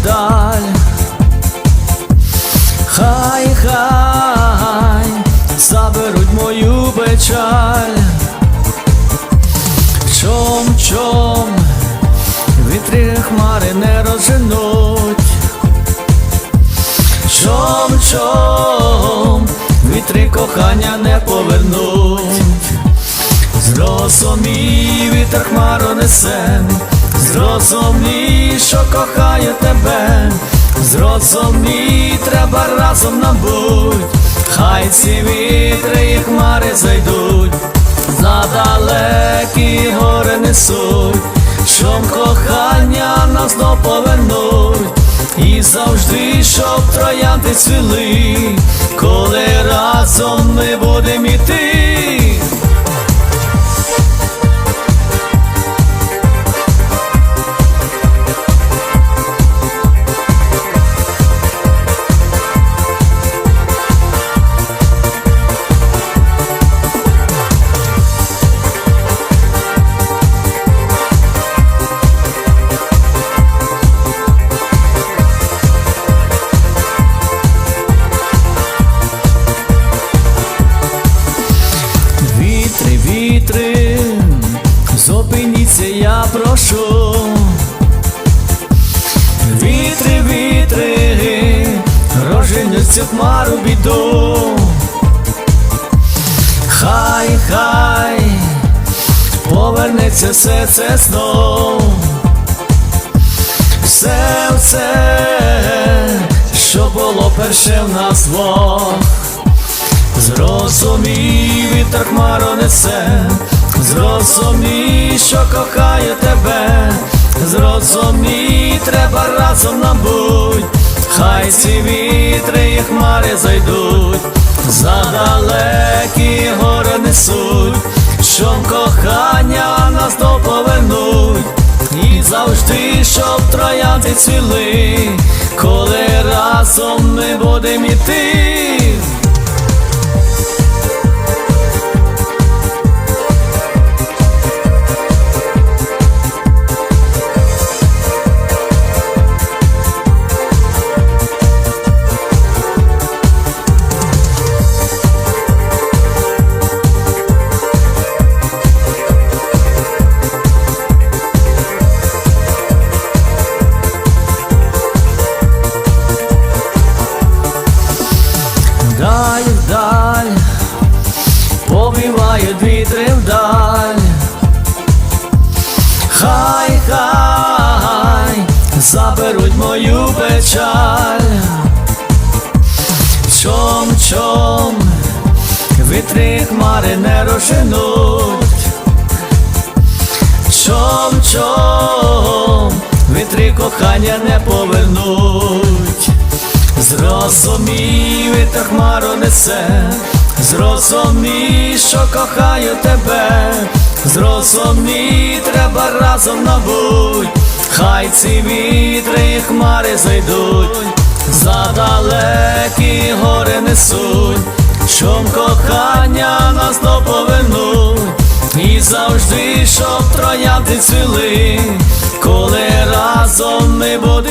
вдаль. Хай, хай, заберуть мою печаль. Чом, чом, вітри хмари не розженуть. Чом, чом, вітри кохання не повернуть. Зрозумій, вітер хмару несе, зрозумій, що кохаю тебе, зрозумій, треба разом нам будь, хай ці вітри і хмари зайдуть, за далекі гори несуть, щоб кохання нас знов повернуть, і завжди, щоб троянди цвіли, коли разом ми будемо іти. Зупиніться, я прошу. Вітри, вітри, розженуть цю хмару біду. Хай, хай, повернеться все це знов. Все, все, що було перше в нас двох. Зрозумій, вітер хмару несе, зрозумій, що кохаю тебе, зрозумій, треба разом нам будь, хай ці вітри і хмари зайдуть, за далекі гори несуть, щоб кохання нас до повернуть, і завжди, щоб троянди цвіли, коли разом ми будемо іти. Повівають вітри вдаль. Хай, хай, заберуть мою печаль. Чом, чом, вітри хмари не розженуть. Чом, чом, вітри кохання не повернуть. Зрозумій, вітер хмару несе, зрозумій, що кохаю тебе, зрозумій, треба разом набудь, хай ці вітри і хмари зайдуть, за далекі гори несуть, щоб кохання нас до повернуть, і завжди, щоб троянди цвіли, коли разом ми будемо